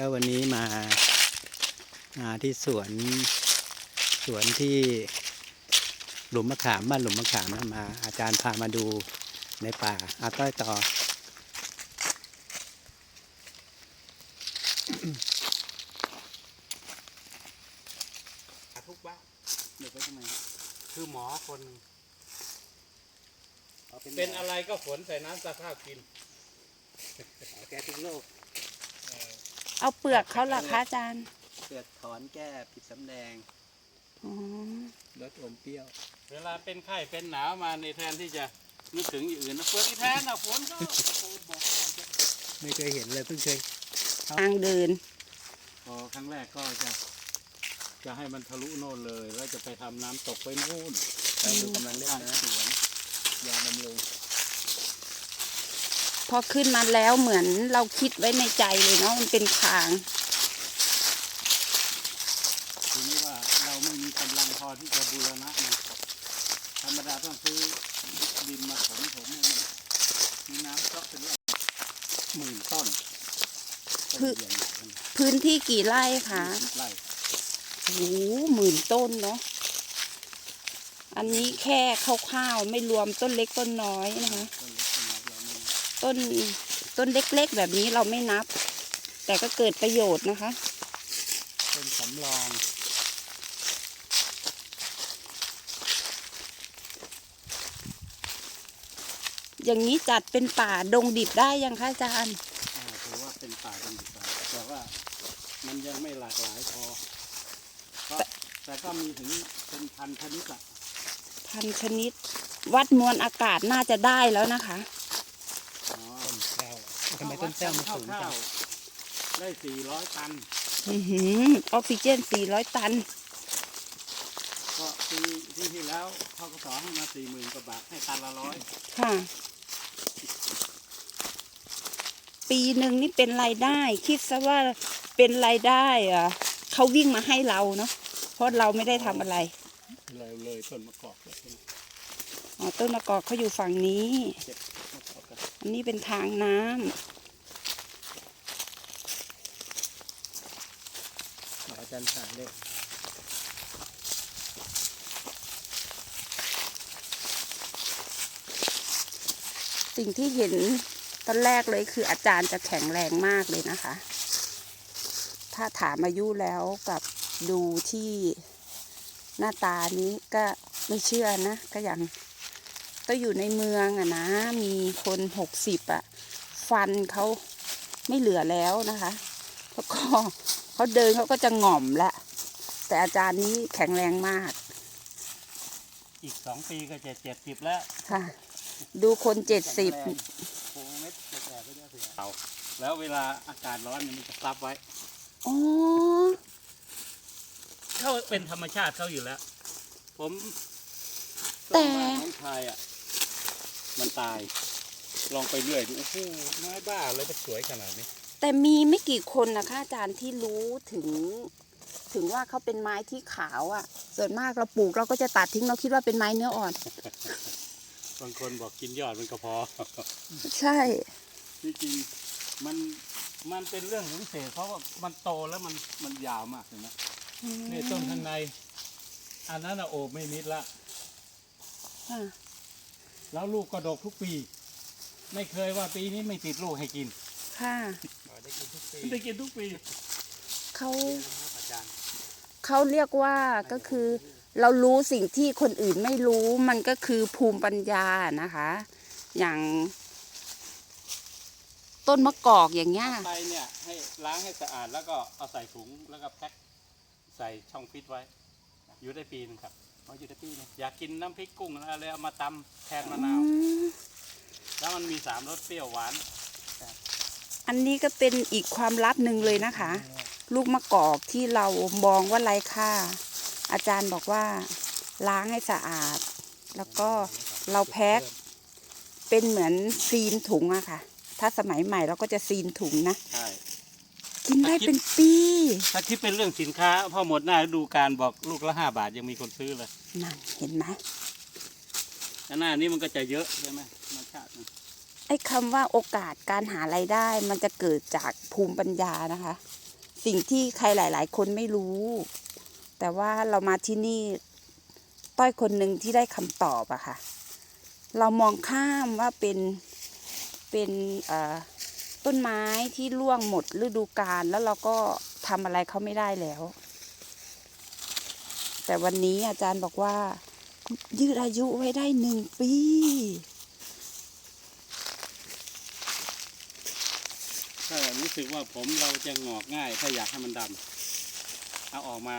ก็วันนี้มามาที่สวนสวนที่หลุมมะขามบ้านหลุมมะขามนะมา อาจารย์พามาดูในป่าอาต้อยต่อ ทุกบ้านเด็กไปทำไมคือหมอคนหนึ่งเอาเป็นเป็นอะไรก็ฝนใส่น้ำตาข้าวกิน แก้ทุกโรค เอาเปลือกเขาเหรอคะอาจารย์เกิดถอนแก้ผิดสำแดงอ๋อลดอมเปรี้ยว เวลาเป็นไข้เป็นหนาวมาในแทนที่จะนึกถึงอย่างอื่นนะฝนอีแทนนะฝนก็โอ้บอกว่าจะไม่เคยเห็นเลยเพิ่งเคยทางเดินพอครั้งแรกก็จะจะให้มันทะลุโน่นเลย แล้วจะไปทำน้ำตกไปโน่นไปดูกำลังเล่นนะสวนยาบำรุง พอขึ้นมาแล้วเหมือนเราคิดไว้ในใจเลยเนาะมันเป็นทางทีนี้ว่าเราไม่มีกำลังพอที่จะบูรณะมันธรรมดาต้องซื้อดินมาถมถมให้มันมีน้ำเจาะเป็นว่าหมื่นต้นต้นคือใหญ่ๆนั่นพื้นที่กี่ไร่คะไร่โอ้โหหมื่นต้นเนาะอันนี้แค่คร่าวๆไม่รวมต้นเล็กต้นน้อยนะคะ ต้นเล็กต้นน้อยเราไม่ต้นต้นเล็กๆแบบนี้เราไม่นับ แต่ก็เกิดประโยชน์นะคะ ต้นสำรองอย่างนี้จัดเป็นป่าดงดิบได้ยังคะอาจารย์อ่าถือว่าเป็นป่าดงดิบไปแต่ว่ามันยังไม่หลากหลายพอก็แต่ก็มีถึงเป็นพันชนิดละพันชนิด วัดมวลอากาศน่าจะได้แล้วนะคะอ๋อต้นแก้ว ทำไมต้นแก้วมันสูงจังคร่าวๆได้สี่ร้อยตันอือหือออกซิเจน400ตัน ก็ปีที่ที่แล้วเขาก็สอนให้มาสี่หมื่นกว่าบาทให้ตันละร้อยค่ะ ปีหนึ่งนี่เป็นรายได้ คิดซะว่าเป็นรายได้อะเขาวิ่งมาให้เราเนาะเพราะเราไม่ได้ทำอะไรเลยเลยต้นมะกอกเลยอ๋อต้นมะกอกเขาอยู่ฝั่งนี้เจ็บมะก อกกันอันนี้เป็นทางน้ำอาจารย์ถ่ายเลยสิ่งที่เห็นตอนแรกเลยคืออาจารย์จะแข็งแรงมากเลยนะคะ ถ้าถามอายุแล้วกับดูที่หน้าตานี้ก็ไม่เชื่อนะ ก็อย่าง ก็อยู่ในเมืองอะนะ มีคนหกสิบอะฟันเขาไม่เหลือแล้วนะคะ แล้วก็เขาเดินเขาก็จะหง่อมละแต่อาจารย์นี้แข็งแรงมาก อีกสองปีก็จะเจ็ดสิบแล้วค่ะ ดูคนเจ็ดสิบแข็งแรงโอ้เม็ดจะแก่ไปเยอะเสือเอาแล้วเวลาอากาศร้อนเนี่ยมันจะซับไว้อ๋อเขาเป็นธรรมชาติเขาอยู่แล้ว ผมแต่ต้นไม้ของไทยอะ มันตาย ลองไปเรื่อยดูโอ้โหไม้บ้าเลยจะสวยขนาดนี้ แต่มีไม่กี่คนนะคะอาจารย์ที่รู้ถึง ถึงว่าเขาเป็นไม้ที่ขาวอะ่ะ ส่วนมากเราปลูกเราก็จะตัดทิ้งเราคิดว่าเป็นไม้เนื้ออ่อน บางคนบอกกินยอดมันก็พอ ใช่ที่จริงมันมันเป็นเรื่องของเศษเพราะว่ามันโตแล้วมันมันยาวมากเลยนะนี่ต้นข้างใน อันนั้นอะโอบไม่มิดละค่ะ แล้วลูกก็ดกทุกปี ไม่เคยว่าปีนี้ไม่ติดลูกให้กินค่ะ ได้กินทุกปีได้กินทุกปีเขาอาจารย์เขาเรียกว่าก็คือ เรารู้สิ่งที่คนอื่นไม่รู้มันก็คือภูมิปัญญานะคะ อย่าง ต้นมะกอกอย่างเงี้ยไปเนี่ยให้ล้างให้สะอาดแล้วก็เอาใส่ถุงแล้วก็แพ็คใส่ช่องฟิตไว้ อยู่ได้ปีหนึงครับ เอาอยู่ได้ปีหนึงอยากกินน้ำพริกกุ้งอะไรเอามาตำแทนมะนาว แล้วมันมีสามรสเปรี้ยวหวาน อันนี้ก็เป็นอีกความลับหนึ่งเลยนะคะ ลูกมะกอกที่เรามองว่าไร้ค่า อาจารย์บอกว่าล้างให้สะอาด แล้วก็เราแพ็คเป็นเหมือนซีนถุงอะค่ะ ถ้าสมัยใหม่เราก็จะซีนถุงนะ ใช่ กินได้เป็นปี ถ้าคิดเป็นเรื่องสินค้าพอหมดหน้าฤดูการบอกลูกละห้าบาทยังมีคนซื้อเลยนั่นเห็นไหมแล้วหน้านี้มันก็จะเยอะใช่ไหมธรรมชาติมันไอ้คำว่าโอกาสการหารายได้ มันจะเกิดจากภูมิปัญญานะคะ สิ่งที่ใครหลาย ๆ คนไม่รู้ แต่ว่าเรามาที่นี่ต้อยคนหนึ่งที่ได้คำตอบอะค่ะ เรามองข้ามว่าเป็นเป็นเอ่อ ต้นไม้ที่ร่วงหมดฤดูกาลแล้วเราก็ทำอะไรเขาไม่ได้แล้ว แต่วันนี้อาจารย์บอกว่า ยืดอายุไว้ได้หนึ่งปี ถ้ารู้สึกว่าผมเราจะงอกง่าย ถ้าอยากให้มันดำเอาออกมา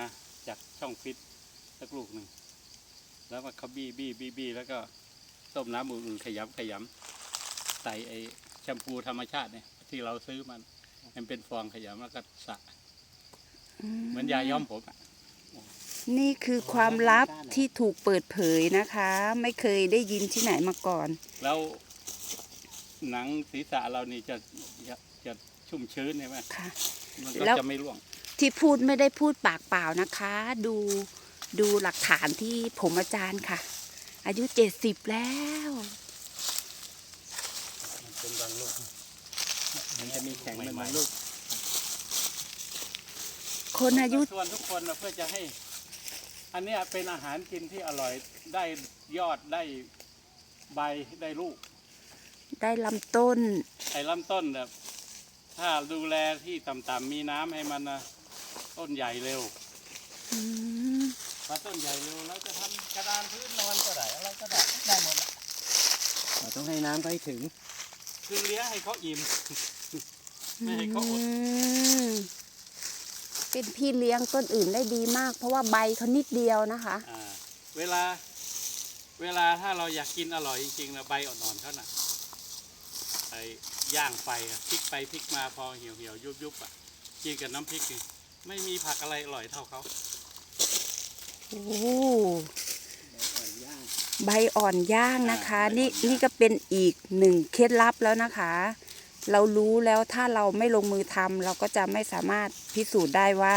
จากช่องฟิตสักลูกหนึ่งแล้วก็เขาบี้บี้บี้บี้แล้วก็ต้มน้ำอุ่นๆขยำขยำใส่ไอแชมพูธรรมชาติเนี่ย ที่เราซื้อมัน มันเป็นฟองขยำแล้วก็สระเหมือนยาย้อมผมอะนี่คือความลับที่ถูกเปิดเผยนะคะ ไม่เคยได้ยินที่ไหนมาก่อน แล้วหนังศีรษะเรานี่จะจะจะชุ่มชื้นใช่ไหมค่ะมันก็แล้วจะไม่ร่วง ที่พูดไม่ได้พูดปากเปล่านะคะ ดูดูหลักฐานที่ผมอาจารย์ค่ะ อายุเจ็ดสิบแล้ว มันเป็นบางลูก มันจะมีแข็งเป็นบางลูกคนอายุชวนทุกคนนะเพื่อจะให้ อันเนี้ยเป็นอาหารกินที่อร่อยได้ยอดได้ใบได้ลูก ได้ลำต้น ไอ้ลำต้นแบบถ้าดูแลที่ต่ำๆมีน้ำให้มันนะต้นใหญ่เร็วอืมพอต้นใหญ่เร็วแล้วจะทำกระดานพื้นนอนก็ได้อะไรก็ได้ได้หมดละเราต้องให้น้ำเขาให้ถึง คือเลี้ยงให้เขาอิ่ม ไม่ให้เขาอดอืมเป็นพี่เลี้ยงต้นอื่นได้ดีมาก เพราะว่าใบเขานิดเดียวนะคะ อ่าเวลา เวลาถ้าเราอยากกินอร่อยจริงๆนะใบอ่อนๆเขาน่ะไอ้ย่างไฟอะพลิกไปพลิกมาพอเหี่ยวเหี่ยวยุบยุบๆอะกินกับน้ำพริกนี่ไม่มีผักอะไรอร่อยเท่าเขาโอ้ใบอ่อนย่างนะคะ นี่นี่ก็เป็นอีกหนึ่งเคล็ดลับแล้วนะคะ เรารู้แล้วถ้าเราไม่ลงมือทำเราก็จะไม่สามารถพิสูจน์ได้ว่า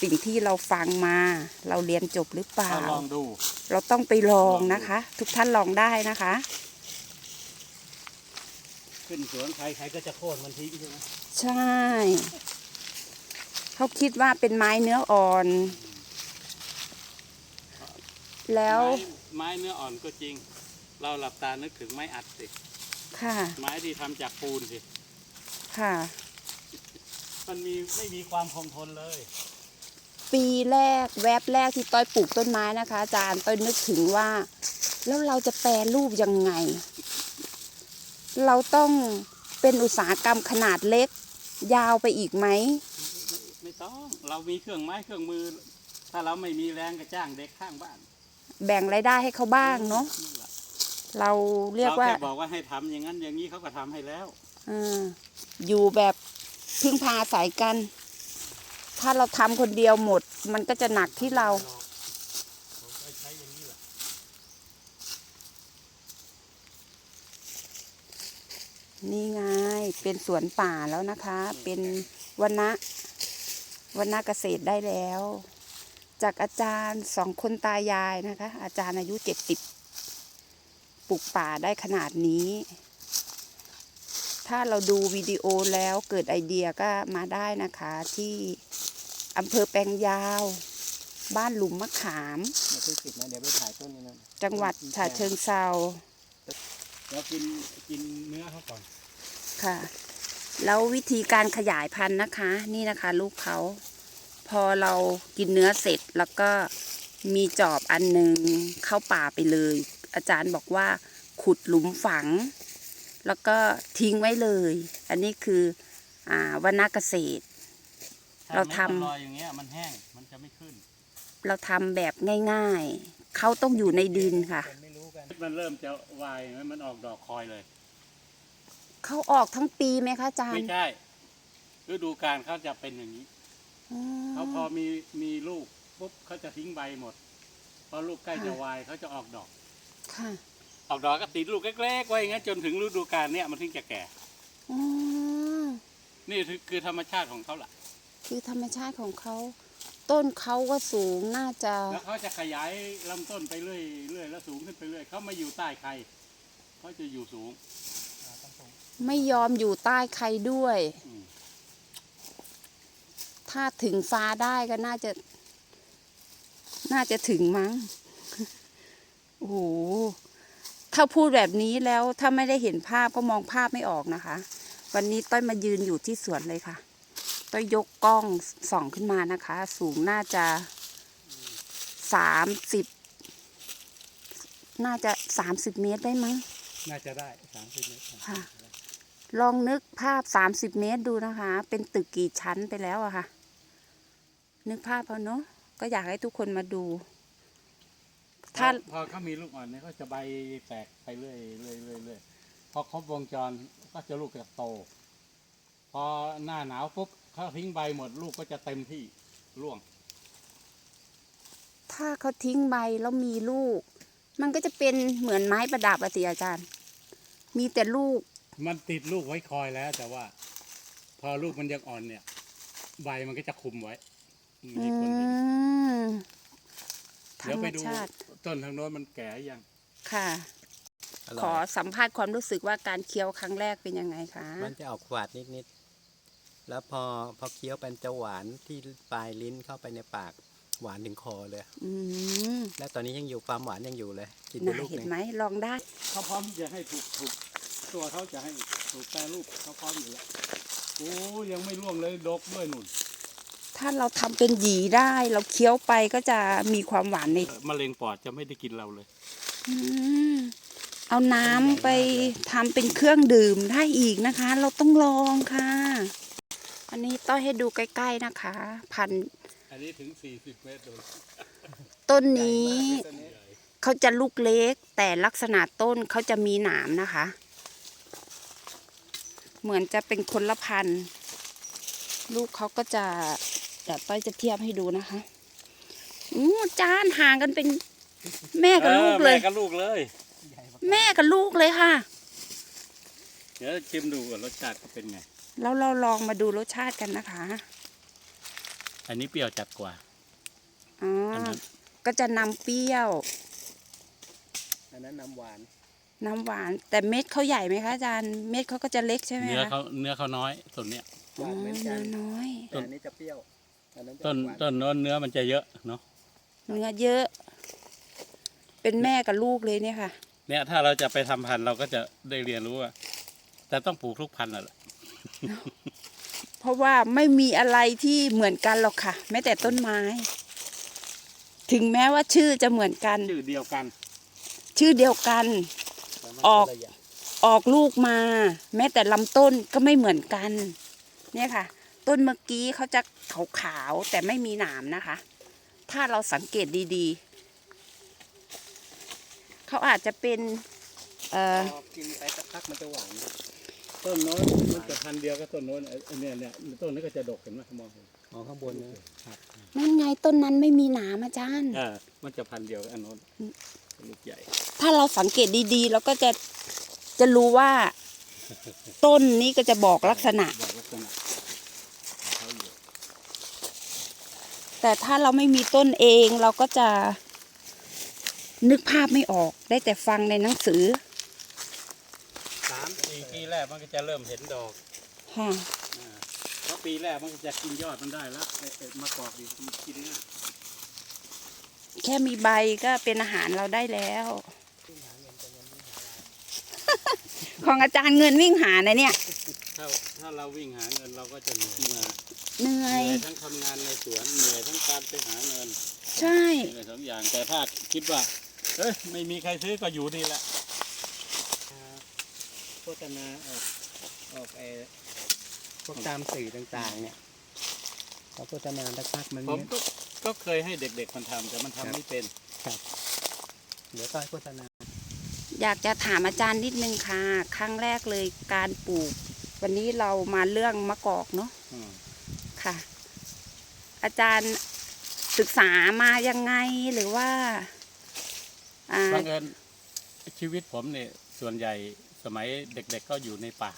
สิ่งที่เราฟังมา เราเรียนจบหรือเปล่าถ้าลองดูเราต้องไปลองนะคะ ทุกท่านลองได้นะคะ ขึ้นสวนใครใครก็จะโค่นมันทิ้งใช่ไหมใช่ เขาคิดว่าเป็นไม้เนื้ออ่อน แล้วไม้ไม้เนื้ออ่อนก็จริง เราหลับตานึกถึงไม้อัดสิ ค่ะ ไม้ที่ทำจากปูนสิ ค่ะ มันมีไม่มีความคงทนเลย ปีแรกแวบแรกที่ต้อยปลูกต้นไม้นะคะ อาจารย์ต้อยนึกถึงว่า แล้วเราจะแปรรูปยังไง เราต้องเป็นอุตสาหกรรมขนาดเล็ก ยาวไปอีกไหม ไม่ไม่ต้อง เรามีเครื่องไม้เครื่องมือ ถ้าเราไม่มีแรงก็จ้างเด็กข้างบ้านแบ่งรายได้ให้เขาบ้างเนาะนั่นแหละ เราเรียกว่าแค่บอกว่าให้ทำอย่างนั้นอย่างนี้เขาก็ทำให้แล้วเอออยู่แบบพึ่งพาอาศัยกัน ถ้าเราทำคนเดียวหมด มันก็จะหนักที่เราผมก็ใช้อย่างนี้แหละนี่ไง เป็นสวนป่าแล้วนะคะ เป็นวันนะวันนะเกษตรได้แล้ว จากอาจารย์สองคนตายายนะคะ อาจารย์อายุเจ็ดสิบ ปลูกป่าได้ขนาดนี้ ถ้าเราดูวิดีโอแล้วเกิดไอเดียก็มาได้นะคะที่อำเภอแปลงยาว บ้านหลุมมะขาม เดี๋ยวไปปิดนะเดี๋ยวไปถ่ายต้นนี้นะจังหวัดฉะเชิงเซาเรากินกินเนื้อเขาก่อนค่ะ แล้ววิธีการขยายพันธุ์นะคะ นี่นะคะ ลูกเขาพอเรากินเนื้อเสร็จแล้วก็มีจอบอันหนึ่งเข้าป่าไปเลย อาจารย์บอกว่า ขุดหลุมฝัง แล้วก็ทิ้งไว้เลย อันนี้คืออ่าวนาเกษตร เราทำถ้มันลอยอย่างเงี้ยมันแห้งมันจะไม่ขึ้น เราทำแบบง่ายๆ เขาต้องอยู่ในดินค่ะ มันเริ่มจะวายไหมมันออกดอกคอยเลย เขาออกทั้งปีไหมคะอาจารไม่ย์ใช่ฤดูกาลเขาจะเป็นอย่างนี้ อ๋อเขาพอมีมีลูกปุ๊บเขาจะทิ้งใบหมดพอลูกใกล้จะวายเขาจะออกดอก ค่ะออกดอกก็ติดลูกเล็กๆไว้อย่างงั้นจนถึงฤดูกาลเนี่ยมันถึงจะแก่ อ๋อนี่คือธรรมชาติของเขาล่ะ คือธรรมชาติของเขา ต้นเขาก็สูงน่าจะแล้วเขาจะขยายลำต้นไปเรื่อยเรื่อยแล้วสูงขึ้นไปเรื่อยเขามาอยู่ใต้ใครเขาจะอยู่สูงต้องไม่ยอมอยู่ใต้ใครด้วย อืมถ้าถึงฟ้าได้ก็น่าจะ น่าจะถึงมั้ง โอ้โหถ้าพูดแบบนี้แล้วถ้าไม่ได้เห็นภาพก็มองภาพไม่ออกนะคะ วันนี้ต้อยมายืนอยู่ที่สวนเลยค่ะ ต้อยยกกล้องส่องขึ้นมานะคะ สูงน่าจะสามสิบน่าจะสามสิบเมตรได้มั้งน่าจะได้สามสิบเมตรค่ะ ลองนึกภาพสามสิบเมตรดูนะคะ เป็นตึกกี่ชั้นไปแล้วอะค่ะ นึกภาพเอาเนาะก็อยากให้ทุกคนมาดู ถ้าพอพอเขามีลูกอ่อนเนี่ยเขาจะใบแตกไปเรื่อยเรื่อยเรื่อยเรื่อยพอครบวงจรก็จะลูกจะโต พอหน้าหนาวปุ๊บเขาทิ้งใบหมดลูกก็จะเต็มที่ร่วง ถ้าเขาทิ้งใบแล้วมีลูก มันก็จะเป็นเหมือนไม้ประดับอะสิอาจารย์ มีแต่ลูก มันติดลูกไว้คอยแล้ว แต่ว่า พอลูกมันยังอ่อนเนี่ย ใบมันก็จะคุมไว้อืมอืมีคนเห็นม ธรเดี๋ยวรไปมดูชาติ ต้นทางโน้นมันแก่ยัง ค่ะอร่ขออยสัมภาษณ์ความรู้สึกว่าการเคี้ยวครั้งแรกเป็นยังไงคะ มันจะออกหวานนิดๆ แล้วพอพอเคี้ยวเป็นจะหวานที่ปลายลิ้นเข้าไปในปากหวานถึงคอเลย อืมและตอนนี้ยังอยู่ความหวานยังอยู่เลย กินไปน่าลูกหเห็นนึ่งไหมลองได้ เขาพร้อมที่จะให้ถูกถูกตัวเขาจะให้ถูกแปรรูปเขาพร้อมอยู่แล้วโอ้ยังไม่ร่วงเลยดกด้วยหนุน ถ้าเราทำเป็นหยีได้ เราเคี้ยวไปก็จะมีความหวานในมะเร็งปอดจะไม่ได้กินเราเลยอืมเอาน้ำไปทำเป็นเครื่องดื่มได้อีกนะคะ เราต้องลองค่ะ อันนี้ต้อยให้ดูใกล้ ๆนะคะ พันธุ์อันนี้ถึงสี่สิบเมตรโดยต้นนี้เขาจะลูกเล็ก แต่ลักษณะต้นเขาจะมีหนามนะคะ เหมือนจะเป็นคนละพันธุ์ลูกเขาก็จะ เดี๋ยวต้อยจะเทียบให้ดูนะคะอู้จานห่างกันเป็น แม่กับลูกเลย แม่กับลูกเลย แม่กับลูกเลยค่ะ เดี๋ยวชิมดูก่อนรสชาติเป็นไง แล้วเราลองมาดูรสชาติกันนะคะ อันนี้เปรี้ยวจัดกว่าอ๋ออันนั้นก็จะนำเปรี้ยว อันนั้นน้ำหวาน น้ำหวาน แต่เม็ดเขาใหญ่ไหมคะอาจารย์ เม็ดเขาก็จะเล็กใช่ไหมเนื้อคะเขาเนื้อเขาน้อยส่วนเนี้ยหวานเหมือนกันเนื้อน้อย แต่อันนี้จะเปรี้ยว อันนั้นจะต้นหวานต้นโน้นเนื้อมันจะเยอะเนาะเนื้อเยอะ เป็นแม่กับลูกเลยเนี่ยค่ะ เนี่ยถ้าเราจะไปทำพันธุ์เราก็จะได้เรียนรู้ว่าแต่ต้องปลูกทุกพันธุ์น่ะแหละเพราะว่าไม่มีอะไรที่เหมือนกันหรอกค่ะ แม้แต่ต้นไม้ ถึงแม้ว่าชื่อจะเหมือนกัน ชื่อเดียวกันชื่อเดียวกัน แต่มันออก คนละย่างออกลูกมา แม้แต่ลำต้นก็ไม่เหมือนกัน เนี่ยค่ะ ต้นเมื่อกี้เขาจะขาวๆแต่ไม่มีหนามนะคะ ถ้าเราสังเกตดีๆ เขาอาจจะเป็น เอ่อพอกินไปสักพักมันจะหวาน ต้นโน้นมันจะพันธุ์เดียวกับต้นโน้นไอ้เนี่ยเนี่ยต้นนี้ก็จะดกเห็นไหมมองเห็นมองข้างบนนะครับนั่นไงต้นนั้นไม่มีหนามอาจารย์ อ่ามันจะพันธุ์เดียวกับอันโน้นลูกใหญ่ ถ้าเราสังเกตดีๆ เราก็จะจะรู้ว่า ต้นนี้ก็จะบอกลักษณะ บอกลักษณะของเขาอยู่ แต่ถ้าเราไม่มีต้นเองเราก็จะ นึกภาพไม่ออกได้แต่ฟังในหนังสือสามสี่ปีแรกมันก็จะเริ่มเห็นดอกค่ะอ่าเพราะปีแรกมันก็จะกินยอดมันได้แล้วไอ้ไอ้มะกอกดีกินง่ายแค่มีใบก็เป็นอาหารเราได้แล้ว ของอาจารย์เงินวิ่งหานะเนี่ย ถ้าถ้าเราวิ่งหาเงินเราก็จะเหนื่อยเหนื่เหอนื่ อยยทั้งทำงานในสวนเหนื่อยทั้งการไปหาเงินใช่ เหนื่อยสองอย่างแต่ถ้าคิดว่าเอ้ยไม่มีใครซื้อก็อยู่นี่แหละโฆษณาออกออกไอ้พวกตามสื่อต่างๆ เนี่ยเขาโฆษณาสักพักมันผมก็ก็เคยให้เด็กๆมันทำแต่มันทำไม่เป็นเดี๋ยวก็ให้โฆษณา อยากจะถามอาจารย์นิดนึงค่ะ ครั้งแรกเลยการปลูก วันนี้เรามาเรื่องมะกอกเนาะอืมค่ะ อาจารย์ศึกษามายังไงหรือว่าอ่าบังเอิญชีวิตผมเนี่ยส่วนใหญ่สมัยเด็กๆก็อยู่ในป่า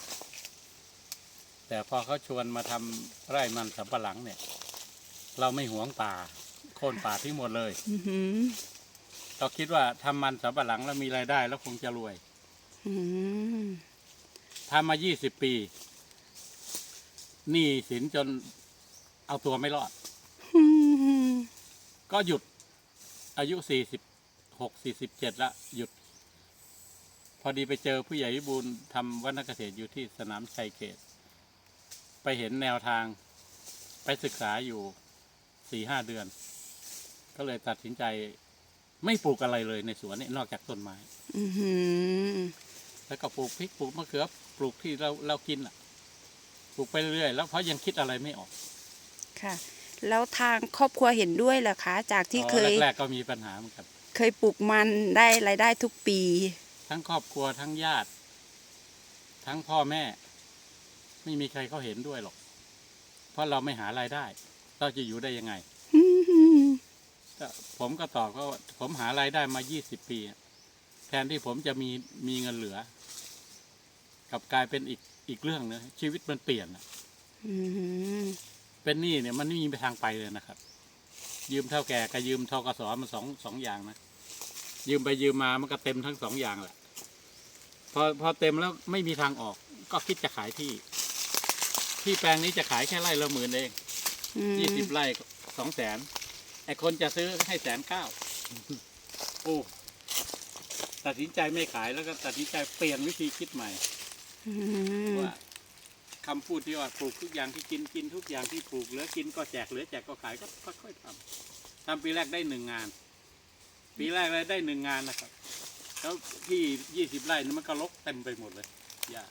แต่พอเขาชวนมาทำไร่มันสำปะหลังเนี่ย เราไม่หวงป่าโค่นป่าทิ้งหมดเลย อื้อหือเราคิดว่าทำมันสำปะหลังแล้วมีรายได้แล้วคงจะรวยอืมททำมายี่สิบปีหนี้สินจนเอาตัวไม่รอดอืม ก็หยุดอายุสี่สิบหกสี่สิบเจ็ดละหยุด พอดีไปเจอผู้ใหญ่วิบูลย์ทำวัฒนเกษตรอยู่ที่สนามชัยเขต ไปเห็นแนวทางไปศึกษาอยู่สี่ห้าเดือน ก็เลยตัดสินใจไม่ปลูกอะไรเลยในสวนนี่นอกจากต้นไม้อื้อหือแล้วก็ปลูกพริกปลูกมะเขือปลูกที่เราเรากินอะ ปลูกไปเรื่อยๆแล้วเพราะยังคิดอะไรไม่ออก ค่ะ แล้วทางครอบครัวเห็นด้วยเหรอคะ จากที่เคยแรกๆก็มีปัญหาเหมือนกันเคยปลูกมันได้รายได้ทุกปี ทั้งครอบครัวทั้งญาติ ทั้งพ่อแม่ ไม่มีใครเขาเห็นด้วยหรอก เพราะเราไม่หารายได้ เราจะอยู่ได้ยังไงก็ผมก็ตอบเขาว่าผมหารายได้มา 20 ปีอะแทนที่ผมจะมีมีเงินเหลือกลับกลายเป็นอีกอีกเรื่องนะชีวิตมันเปลี่ยนอะอืม เป็นหนี้เนี่ยมันไม่มีทางไปเลยนะครับ ยืมเท่าแก่กับยืมทกสมันสองสองอย่างนะยืมไปยืมมามันก็เต็มทั้งสองอย่างแหละพอพอเต็มแล้วไม่มีทางออก ก็คิดจะขายที่ ที่แปลงนี้จะขายแค่ไร่ละหมื่นเองอืมยี่สิบไร่สองแสนไอ้คนจะซื้อให้แสนเก้าโอ้ตัดสินใจไม่ขายแล้วก็ตัดสินใจเปลี่ยนวิธีคิดใหม่อืมว่า คำพูดที่ว่าปลูกทุกอย่างที่กินกินทุกอย่างที่ปลูกเหลือกินก็แจกเหลือแจกก็ขายก็ค่อยๆทำทำปีแรกได้หนึ่งงาน ปีแรกเลยได้หนึ่งงานนะครับ แล้วที่ยี่สิบไร่นี่มันก็รกเต็มไปหมดเลยหญ้า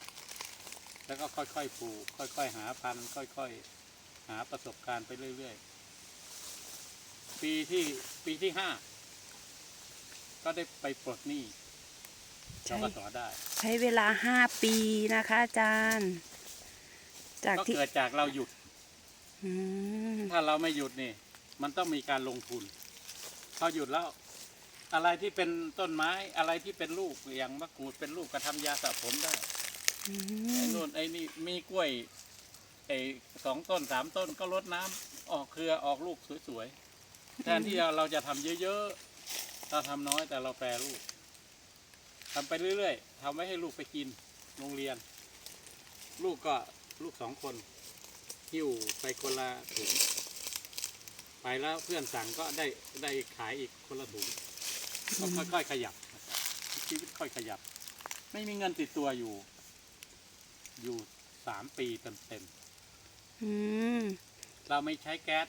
แล้วก็ค่อยๆปลูกค่อย ๆ หาพันธุ์ค่อยๆ หาประสบการณ์ไปเรื่อยๆ ปีที่ปีที่ห้าก็ได้ไปปลดหนี้ใช่เราก็ต่อได้ ใช้เวลาห้าปีนะคะอาจารย์ จากก็ที่เกิดจากเราหยุด อืมถ้าเราไม่หยุดนี่ มันต้องมีการลงทุนพอหยุดแล้ว อะไรที่เป็นต้นไม้อะไรที่เป็นลูกอย่างมะกรูดเป็นลูกก็ทำยาสระผมได้อืไอ้มนู่นไอ้นี่มีกล้วยไอ้สองต้นสามต้นก็รดน้ำออกเครือออกลูกสวยๆแทนที่เราจะทำเยอะๆเราทำน้อยแต่เราแปรรูปทำไปเรื่อยๆทำไว้ให้ลูกไปกินโรงเรียน ลูกก็ ลูกสองคนหิ้วไปคนละถุงไปแล้วเพื่อนสั่งก็ได้ได้ขายอีกคนละถุงก็ค่อยๆขยับนะครับชีวิตค่อยขยับ ไม่มีเงินติดตัวอยู่ อยู่สามปีเต็มอืมๆเราไม่ใช้แก๊ส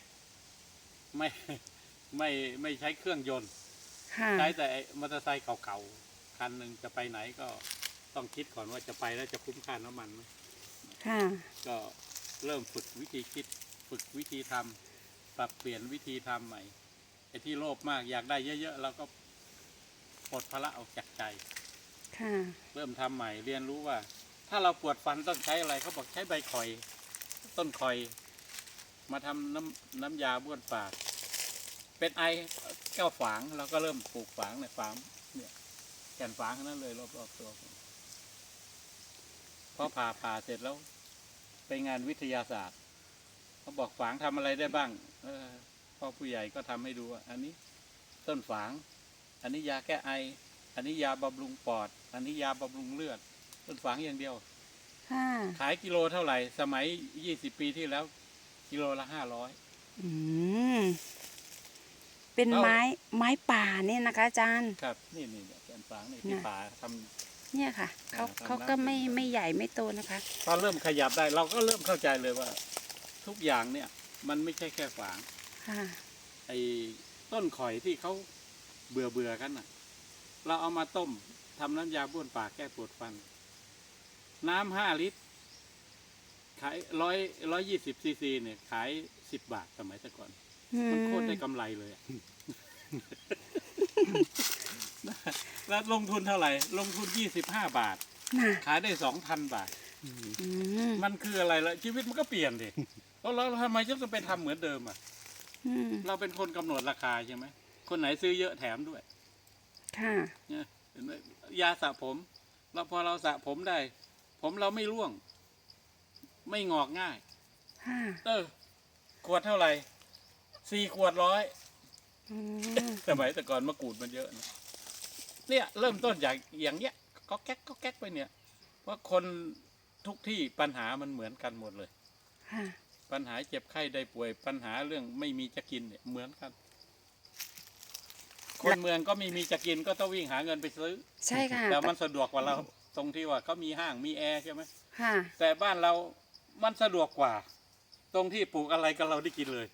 ไม่ไม่ไม่ใช้เครื่องยนต์ค่ะใช้แต่ไอ้มอเตอร์ไซค์เก่าๆคันหนึ่งจะไปไหนก็ต้องคิดก่อนว่าจะไปแล้วจะคุ้มค่าน้ำมันไหม ค่ะ ก็เริ่มฝึกวิธีคิด ฝึกวิธีทำปรับเปลี่ยนวิธีทำใหม่ไอ้ที่โลภมากอยากได้เยอะๆเราก็ปลดภาระออกจากใจค่ะเริ่มทำใหม่เรียนรู้ว่า ถ้าเราปวดฟันต้องใช้อะไรเขาบอกใช้ใบข่อย ต้นข่อย มาทำน้ำน้ำยาบ้วนปาก เป็นไอแก้วฝางเราก็เริ่มปลูกฝางในฝางเนี่ยแก่นฝางทั้งนั้นเลยรอบๆตัวผม พอผ่าผ่าเสร็จแล้ว ไปงานวิทยาศาสตร์เขาบอกฝางทำอะไรได้บ้าง เออพ่อผู้ใหญ่ก็ทำให้ดูว่าอันนี้ต้นฝาง อันนี้ยาแก้ไอ อันนี้ยาบำรุงปอด อันนี้ยาบำรุงเลือด ต้นฝางอย่างเดียวค่ะขายกิโลเท่าไหร่ สมัยยี่สิบปีที่แล้ว กิโลละห้าร้อยอืมเป็นแล้วไม้ไม้ป่าเนี่ยนะคะอาจารย์ ครับ นี่นี่เนี่ยแกนฝางนี่ที่น่ะป่าทำ เนี่ยค่ะเขาอ่าทำเขาก็น้ำไม่ไม่ใหญ่ไม่โตนะคะพอเริ่มขยับได้เราก็เริ่มเข้าใจเลยว่า ทุกอย่างเนี่ย มันไม่ใช่แค่ฝางค่ะไอ้ต้นข่อยที่เขาเบื่อเบื่อกันน่ะ เราเอามาต้มทำน้ำยาบ้วนปากแก้ปวดฟัน น้ำห้าลิตร ขายร้อยร้อยยี่สิบซีซีเนี่ย ขายสิบบาทสมัยแต่ก่อนอืมันมโคตรได้กำไรเลยอะ แล้วลงทุนเท่าไหร่ ลงทุนยี่สิบห้าบาท น่ะขายได้สองพันบาท อืมมันคืออะไรละชีวิตมันก็เปลี่ยนดิแล้วเราทำไมจะต้องไปทำเหมือนเดิมอะ อืมเราเป็นคนกำหนดราคาใช่ไหม คนไหนซื้อเยอะแถมด้วย ค่ะเนี่ยเห็นไหมยาสระผมเราพอเราสระผมได้ ผมเราไม่ร่วง ไม่งอกง่าย ค่ะเออ ขวดเท่าไหร่สี่ขวดร้อย อืมสมัยแต่ก่อนมะกรูดมันเยอะนะ เนี่ยเริ่มต้นจากอย่างเงี้ยก็แก๊กก็แก๊กไปเนี่ยเพราะคนทุกที่ปัญหามันเหมือนกันหมดเลย ค่ะปัญหาเจ็บไข้ได้ป่วยปัญหาเรื่องไม่มีจะกินเนี่ยเหมือนกัน คนเมืองก็ไม่มีจะกินก็ต้องวิ่งหาเงินไปซื้อ ใช่ค่ะแต่มันสะดวกกว่าเราตรงที่ว่าเขามีห้างมีแอร์ใช่ไหมค่ะแต่บ้านเรามันสะดวกกว่า ตรงที่ปลูกอะไรก็เราได้กินเลย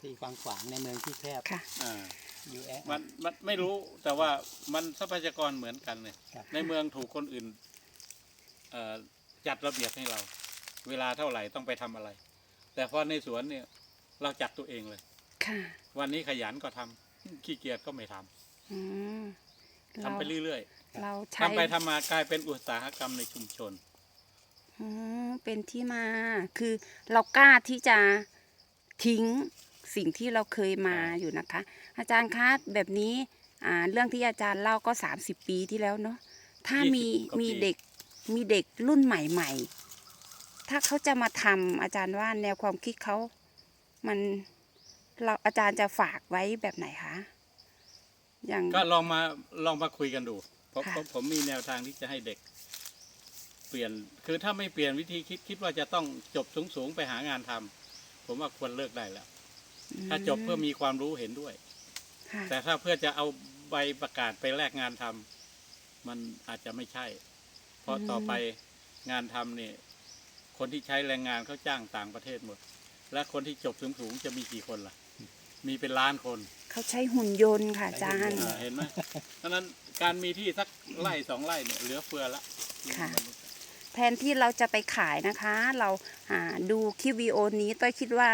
ที่กว้างขวางในเมืองที่แคบค่ะ อ่า อยู่แอมันมันไม่รู้แต่ว่ามันทรัพยากรเหมือนกันเลยครับ ในเมืองถูกคนอื่นเอ่อจัดระเบียบให้เรา เวลาเท่าไหร่ต้องไปทำอะไร แต่พอในสวนเนี่ย เราจัดตัวเองเลย ค่ะ วันนี้ขยันก็ทำขี้เกียจก็ไม่ทำอืมทำไปเรื่อยเราๆใช้ทำไปทำมากลายเป็นอุตสาหกรรมในชุมชน อืมเป็นที่มา คือเรากล้าที่จะทิ้งสิ่งที่เราเคยมาใช่อยู่นะคะ อาจารย์คะแบบนี้อ่าเรื่องที่อาจารย์เล่าก็ 30 ปีที่แล้วเนาะถ้ามีมีเด็กมีเด็กรุ่นใหม่ ๆ ถ้าเขาจะมาทำอาจารย์ว่าแนวความคิดเขา มันเราอาจารย์จะฝากไว้แบบไหนคะอย่าง ก็ลองมาลองมาคุยกันดูผมค่ะผมผมมีแนวทางที่จะให้เด็ก เปลี่ยน คือถ้าไม่เปลี่ยนวิธีคิดคิดว่าจะต้องจบสูงๆไปหางานทำผมว่าควรเลิกได้แล้ว ถ้าจบเพื่อมีความรู้เห็นด้วย ค่ะ แต่ถ้าเพื่อจะเอาใบประกาศไปแลกงานทำมันอาจจะไม่ใช่ เพราะอืมต่อไปงานทำเนี่ยคนที่ใช้แรงงานเขาจ้างต่างประเทศหมด และคนที่จบสูงๆจะมีกี่คนล่ะ มีเป็นล้านคน เขาใช้หุ่นยนต์ค่ะอาจารย์อ่าเห็นไหมเพราะฉะนั้นการมีที่สักไร่สองไร่เนี่ยเหลือเฟือละค่ะมันแทนที่เราจะไปขายนะคะ เราอ่าดูคลิปวิดีโอนี้ต้อยคิดว่า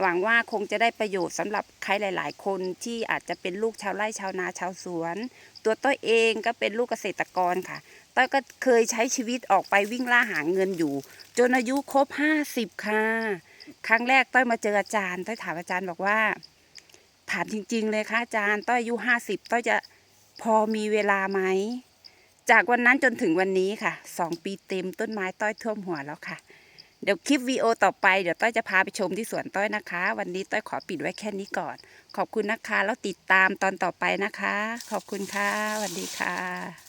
หวังว่าคงจะได้ประโยชน์สำหรับใครหลาย ๆ คนที่อาจจะเป็นลูกชาวไร่ชาวนาชาวสวน ตัวต้อยเองก็เป็นลูกเกษตรกรค่ะต้อยก็เคยใช้ชีวิตออกไปวิ่งล่าหาเงินอยู่ จนอายุครบห้าสิบค่ะ ครั้งแรกต้อยมาเจออาจารย์ต้อยถามอาจารย์บอกว่า ถามจริง ๆ เลยค่ะอาจารย์ ต้อยอายุห้าสิบต้อยจะพอมีเวลาไหมจากวันนั้นจนถึงวันนี้ค่ะสองปีเต็มต้นไม้ต้อยท่วมหัวแล้วค่ะ เดี๋ยวคลิปวีโอต่อไปเดี๋ยวต้อยจะพาไปชมที่สวนต้อยนะคะ วันนี้ต้อยขอปิดไว้แค่นี้ก่อน ขอบคุณนะคะ แล้วติดตามตอนต่อไปนะคะ ขอบคุณค่ะสวัสดีค่ะ